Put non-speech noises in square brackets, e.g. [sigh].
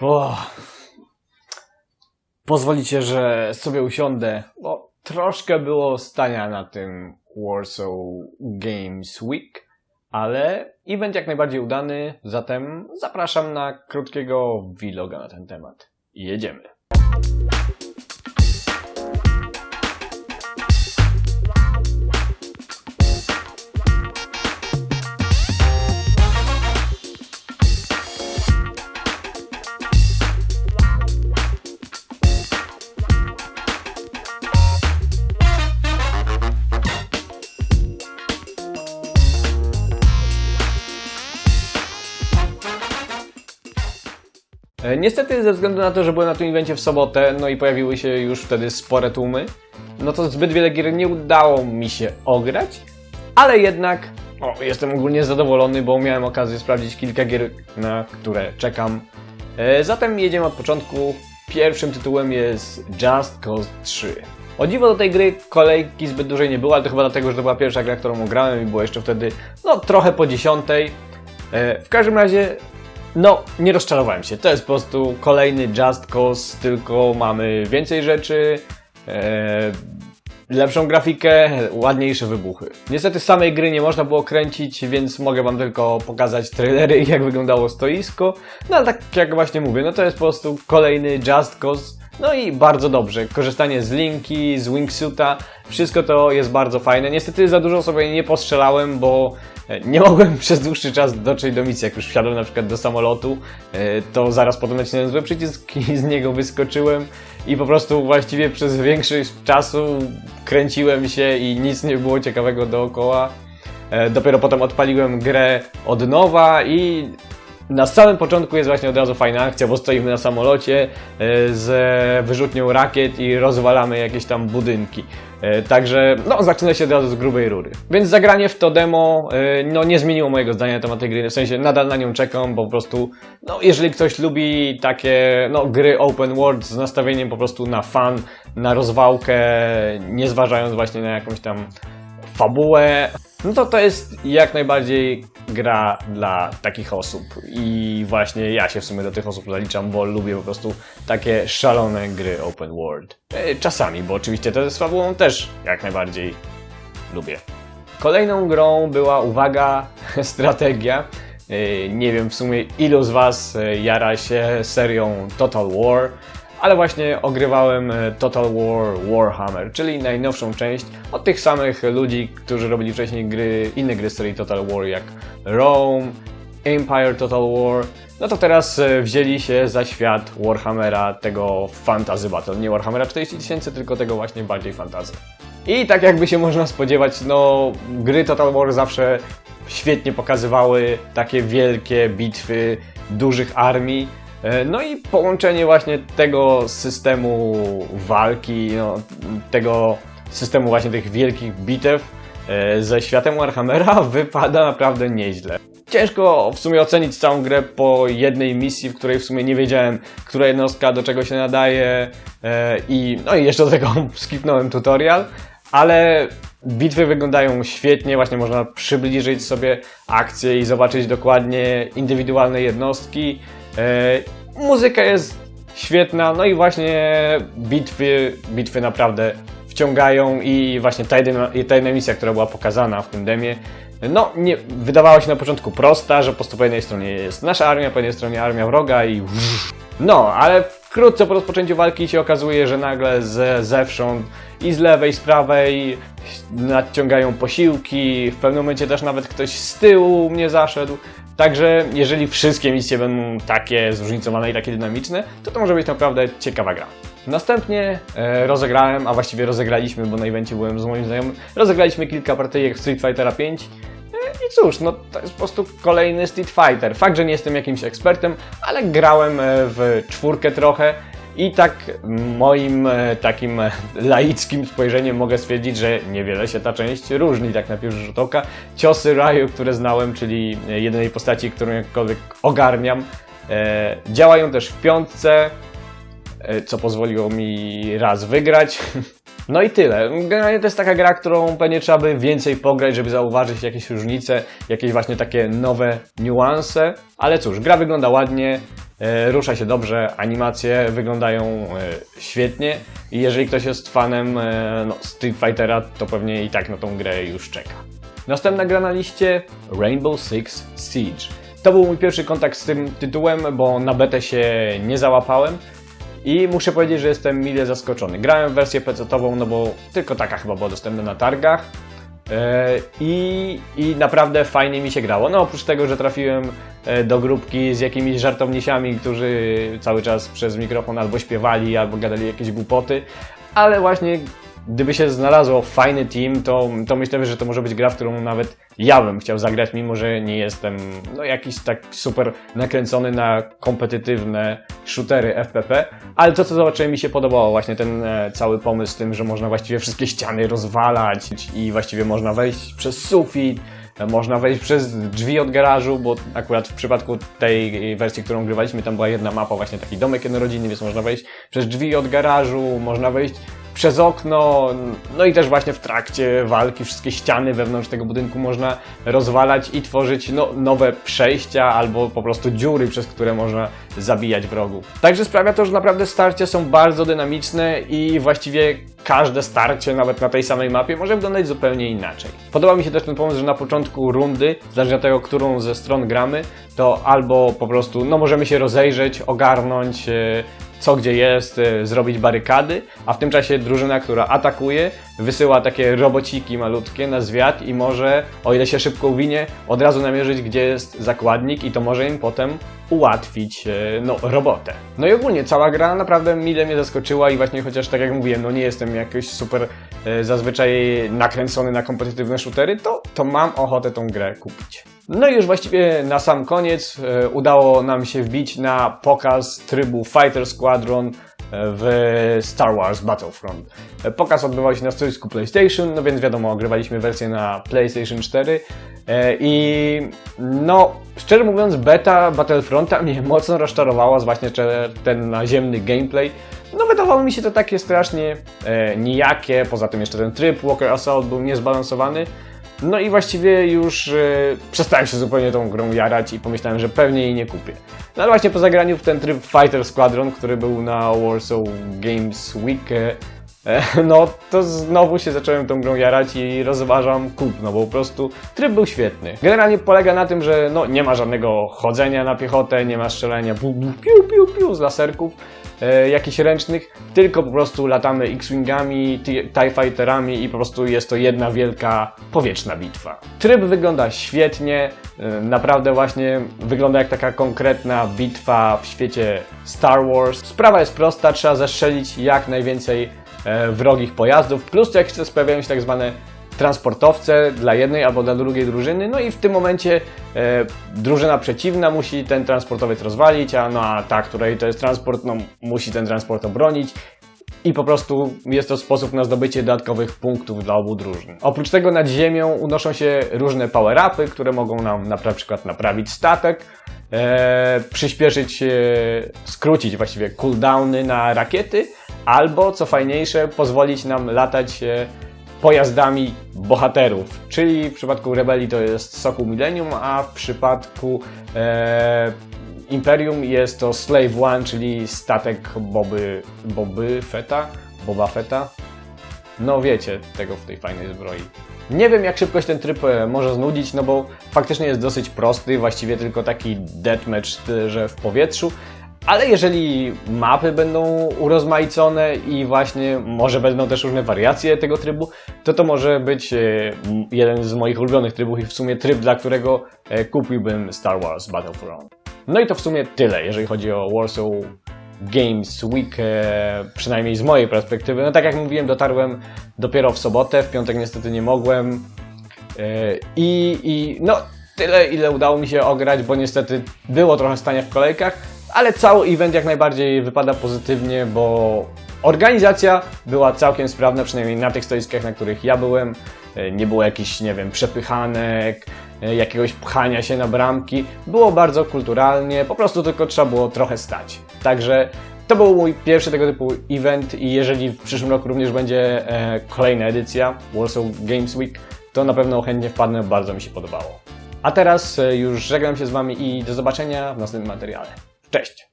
O. Pozwolicie, że sobie usiądę, bo troszkę było stania na tym Warsaw Games Week, ale event jak najbardziej udany, zatem zapraszam na krótkiego vloga na ten temat. Jedziemy. Niestety, ze względu na to, że byłem na tym evencie w sobotę, no i pojawiły się już wtedy spore tłumy, no to zbyt wiele gier nie udało mi się ograć, ale jednak o, jestem ogólnie zadowolony, bo miałem okazję sprawdzić kilka gier, na które czekam. E, zatem jedziemy od początku. Pierwszym tytułem jest Just Cause 3. O dziwo do tej gry kolejki zbyt dużej nie było, ale to chyba dlatego, że to była pierwsza gra, którą grałem i było jeszcze wtedy, no trochę po dziesiątej. E, w każdym razie no, nie rozczarowałem się. To jest po prostu kolejny Just Cause, tylko mamy więcej rzeczy, e, lepszą grafikę, ładniejsze wybuchy. Niestety samej gry nie można było kręcić, więc mogę wam tylko pokazać trailery [laughs] jak wyglądało stoisko. No ale tak jak właśnie mówię, no to jest po prostu kolejny Just Cause. No i bardzo dobrze. Korzystanie z linki, z wingsuita, wszystko to jest bardzo fajne. Niestety za dużo sobie nie postrzelałem, bo e, nie [laughs] mogłem przez dłuższy czas dotrzeć do misji. Jak już wsiadłem na przykład do samolotu, e, to zaraz potem nacisnąłem zły przycisk i z niego wyskoczyłem i po prostu właściwie przez większość czasu kręciłem się i nic nie było ciekawego dookoła. E, Dopiero potem odpaliłem grę od nowa i na samym początku jest właśnie od razu fajna akcja, bo stoimy na samolocie e, z wyrzutnią rakiet i rozwalamy jakieś tam budynki. E, Także no, zaczyna się od razu z grubej rury. Więc zagranie w to demo e, no, nie zmieniło mojego zdania na temat tej gry. W sensie nadal na nią czekam, bo po prostu no, jeżeli ktoś lubi takie no, gry open world z nastawieniem po prostu na fan, na rozwałkę, nie zważając właśnie na jakąś tam fabułę, no to to jest jak najbardziej gra dla takich osób. I właśnie ja się w sumie do tych osób zaliczam, bo lubię po prostu takie szalone gry open world. E, Czasami, bo oczywiście te z fabułą też jak najbardziej lubię. Kolejną grą była, uwaga, [laughs] strategia. E, Nie wiem w sumie ilu z Was e, jara się serią Total War, ale właśnie ogrywałem e, Total War Warhammer, czyli najnowszą część od tych samych ludzi, którzy robili wcześniej gry, inne gry z serii Total War jak Rome, Empire Total War. No to teraz e, wzięli się za świat Warhammera, tego Fantasy Battle. Nie Warhammera 40 tysięcy, tylko tego właśnie bardziej fantazy. I tak jakby się można spodziewać, no gry Total War zawsze świetnie pokazywały takie wielkie bitwy dużych armii. E, No i połączenie właśnie tego systemu walki, no, tego systemu właśnie tych wielkich bitew e, ze światem Warhammera [laughs] wypada naprawdę nieźle. Ciężko w sumie ocenić całą grę po jednej misji, w której w sumie nie wiedziałem, która jednostka do czego się nadaje e, i no i jeszcze do tego [laughs] skipnąłem tutorial, ale bitwy wyglądają świetnie, właśnie można przybliżyć sobie akcje i zobaczyć dokładnie indywidualne jednostki. E, muzyka jest świetna, no i właśnie bitwy, bitwy naprawdę wciągają i właśnie ta jedna, ta jedna misja, która była pokazana w tym demie, no nie, wydawała się na początku prosta, że po prostu po jednej stronie jest nasza armia, po jednej stronie armia wroga i no, ale wkrótce po rozpoczęciu walki się okazuje, że nagle ze, zewsząd i z lewej, z prawej nadciągają posiłki, w pewnym momencie też nawet ktoś z tyłu mnie zaszedł. Także jeżeli wszystkie misje będą takie zróżnicowane i takie dynamiczne, to to może być naprawdę ciekawa gra. Następnie e, rozegrałem, a właściwie rozegraliśmy, bo na evencie byłem z moim znajomym, rozegraliśmy kilka partyjek Street Fightera 5 E, i cóż, no to jest po prostu kolejny Street Fighter. Fakt, że nie jestem jakimś ekspertem, ale grałem e, w czwórkę trochę i tak moim e, takim e, laickim spojrzeniem mogę stwierdzić, że niewiele się ta część różni tak na pierwszy rzut oka. Ciosy Ryu, które znałem, czyli e, jedynej postaci, którą jakkolwiek ogarniam, działają też w piątce, co pozwoliło mi raz wygrać. [laughs] No i tyle. Generalnie to jest taka gra, którą pewnie trzeba by więcej pograć, żeby zauważyć jakieś różnice, jakieś właśnie takie nowe niuanse. Ale cóż, gra wygląda ładnie, e, rusza się dobrze, animacje wyglądają e, świetnie i jeżeli ktoś jest fanem e, no, Street Fightera, to pewnie i tak na tą grę już czeka. Następna gra na liście Rainbow Six Siege. To był mój pierwszy kontakt z tym tytułem, bo na betę się nie załapałem. I muszę powiedzieć, że jestem mile zaskoczony. Grałem w wersję PC-ową, no bo tylko taka chyba była dostępna na targach. E, I, I naprawdę fajnie mi się grało. No oprócz tego, że trafiłem e, do grupki z jakimiś żartownisiami, którzy cały czas przez mikrofon albo śpiewali, albo gadali jakieś głupoty, ale właśnie gdyby się znalazło fajny team, to, to myślę, że to może być gra, w którą nawet ja bym chciał zagrać, mimo że nie jestem no, jakiś tak super nakręcony na kompetytywne shootery FPP, ale to co zobaczyłem mi się podobało, właśnie ten e, cały pomysł z tym, że można właściwie wszystkie ściany rozwalać i właściwie można wejść przez sufit, e, można wejść przez drzwi od garażu, bo akurat w przypadku tej wersji, którą grywaliśmy, tam była jedna mapa, właśnie taki domek jednorodzinny, więc można wejść przez drzwi od garażu, można wejść przez okno, no i też właśnie w trakcie walki wszystkie ściany wewnątrz tego budynku można rozwalać i tworzyć no, nowe przejścia albo po prostu dziury, przez które można zabijać wrogów. Także sprawia to, że naprawdę starcia są bardzo dynamiczne i właściwie każde starcie, nawet na tej samej mapie, może wyglądać zupełnie inaczej. Podoba mi się też ten pomysł, że na początku rundy, zależnie od tego, którą ze stron gramy, to albo po prostu, no możemy się rozejrzeć, ogarnąć, e, co gdzie jest, e, zrobić barykady, a w tym czasie drużyna, która atakuje, wysyła takie robociki malutkie na zwiat i może, o ile się szybko uwinie, od razu namierzyć, gdzie jest zakładnik i to może im potem ułatwić e, no, robotę. No i ogólnie cała gra naprawdę mile mnie zaskoczyła i właśnie chociaż tak jak mówiłem, no nie jestem jakoś super e, zazwyczaj nakręcony na kompetytywne shootery, to, to mam ochotę tą grę kupić. No i już właściwie na sam koniec e, udało nam się wbić na pokaz trybu Fighter Squadron w Star Wars Battlefront. Pokaz odbywał się na stoisku PlayStation, no więc wiadomo, ogrywaliśmy wersję na PlayStation 4 e, i no, szczerze mówiąc, beta Battlefronta mnie [laughs] mocno rozczarowała, właśnie ten naziemny gameplay. No wydawało mi się to takie strasznie e, nijakie, poza tym jeszcze ten tryb Walker Assault był niezbalansowany. No i właściwie już yy, przestałem się zupełnie tą grą jarać i pomyślałem, że pewnie jej nie kupię. No ale właśnie po zagraniu w ten tryb Fighter Squadron, który był na Warsaw Games Week, e, no to znowu się zacząłem tą grą jarać i rozważam kupno, bo po prostu tryb był świetny. Generalnie polega na tym, że no, nie ma żadnego chodzenia na piechotę, nie ma strzelania piu, piu, piu, piu z laserków, e, jakichś ręcznych, tylko po prostu latamy X-Wingami, TIE Fighterami i po prostu jest to jedna wielka powietrzna bitwa. Tryb wygląda świetnie, e, naprawdę właśnie wygląda jak taka konkretna bitwa w świecie Star Wars. Sprawa jest prosta, trzeba zestrzelić jak najwięcej e, wrogich pojazdów, plus jak chcę pojawiają się tak zwane transportowce dla jednej albo dla drugiej drużyny, no i w tym momencie e, drużyna przeciwna musi ten transportowiec rozwalić, a no a ta, której to jest transport, no musi ten transport obronić i po prostu jest to sposób na zdobycie dodatkowych punktów dla obu drużyn. Oprócz tego nad ziemią unoszą się różne power-upy, które mogą nam na przykład naprawić statek, e, przyspieszyć, e, skrócić właściwie cooldowny na rakiety, albo co fajniejsze, pozwolić nam latać e, pojazdami bohaterów. Czyli w przypadku Rebelii to jest Sokół Millennium, a w przypadku e, Imperium jest to Slave One, czyli statek Boby, Boby Feta, Boba Feta. No wiecie, tego w tej fajnej zbroi. Nie wiem jak szybko się ten tryb e, może znudzić, no bo faktycznie jest dosyć prosty, właściwie tylko taki deathmatch, że w powietrzu, ale jeżeli mapy będą urozmaicone i właśnie może będą też różne wariacje tego trybu, to to może być e, jeden z moich ulubionych trybów i w sumie tryb, dla którego e, kupiłbym Star Wars Battlefront. No i to w sumie tyle, jeżeli chodzi o Warsaw Games Week, e, przynajmniej z mojej perspektywy. No tak jak mówiłem, dotarłem dopiero w sobotę, w piątek niestety nie mogłem. I, i no tyle, ile udało mi się ograć, bo niestety było trochę stania w kolejkach ale cały event jak najbardziej wypada pozytywnie, bo organizacja była całkiem sprawna, przynajmniej na tych stoiskach, na których ja byłem. E, nie było jakichś, nie wiem, przepychanek, e, jakiegoś pchania się na bramki. Było bardzo kulturalnie, po prostu tylko trzeba było trochę stać. Także To był mój pierwszy tego typu event i jeżeli w przyszłym roku również będzie e, kolejna edycja Warsaw Games Week, to na pewno chętnie wpadnę, bardzo mi się podobało. A teraz już żegnam się z Wami i do zobaczenia w następnym materiale. Cześć!